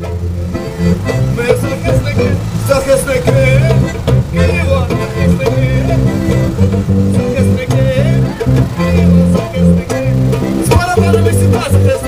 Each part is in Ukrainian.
Ми захисники, захисники, Києва, захисники, захисники, Києва, захисники, з барабанами сюди захисники,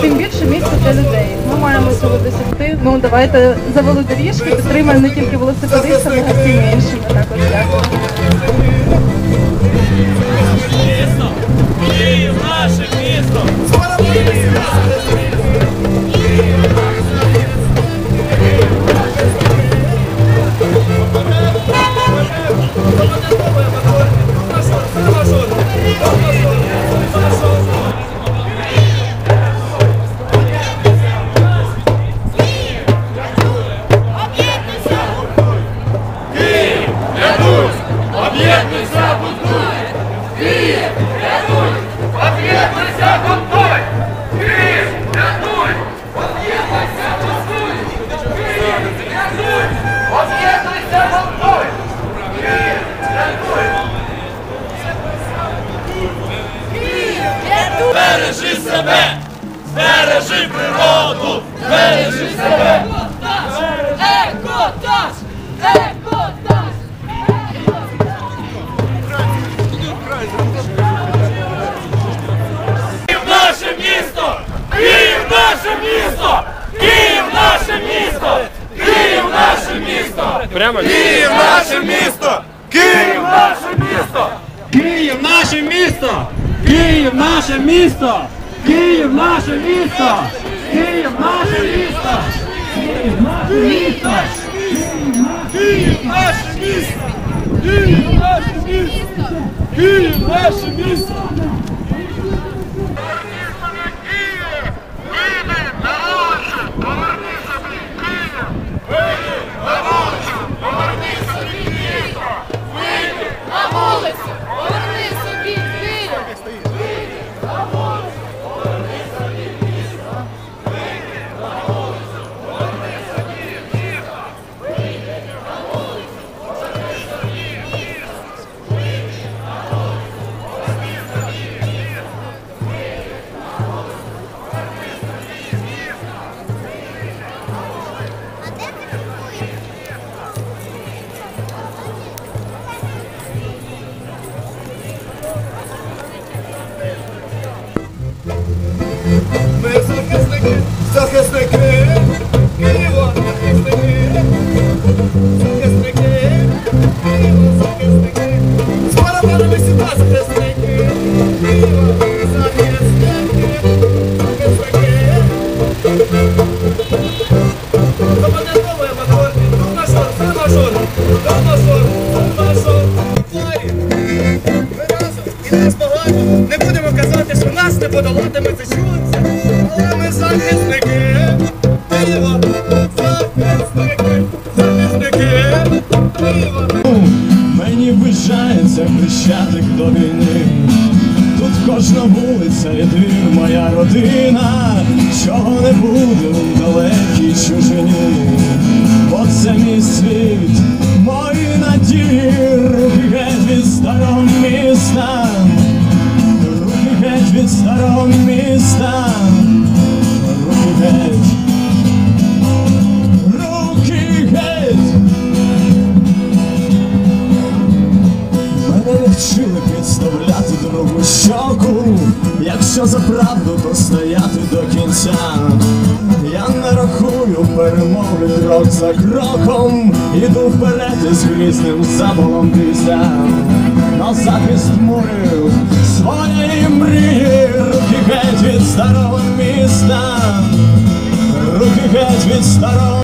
Тим більше місця для людей. Ми маємо цього досягти. Ну давайте за велодоріжки підтримаємо не тільки велосипедистів, а й всіми іншими також. Дякую. Місто! Київ себе! Бережи природу! Бережи себе! Екотаж! Екотаж! Київ наше місто! Київ наше місто! Київ наше місто! Київ наше місто! Прямо Київ наше місто! Київ наше місто! Київ наше місто! Київ наше місто! Київ наше місто! Київ наше місто! Київ наше місто! Київ наше місто! Київ наше місто! Київ наше місто! Що нас не подолати, ми це чули. Але ми захисники, Києва, захисники, захисники, Києва. Мені вважається хрещатик до війни. Тут кожна вулиця і двір моя родина, чого не буде у далекій чужині. Бо це мій світ, мої надії, руки геть від старого міста, старого міста, руки геть, руки геть. Мене не вчили підставляти другу щоку, якщо за правду, то стояти до кінця. Я не рахую, перемоги крок за кроком, іду вперед із грізним заболом бійся на захист мурів своєї мрії, руки геть від старого міста, руки геть від старого.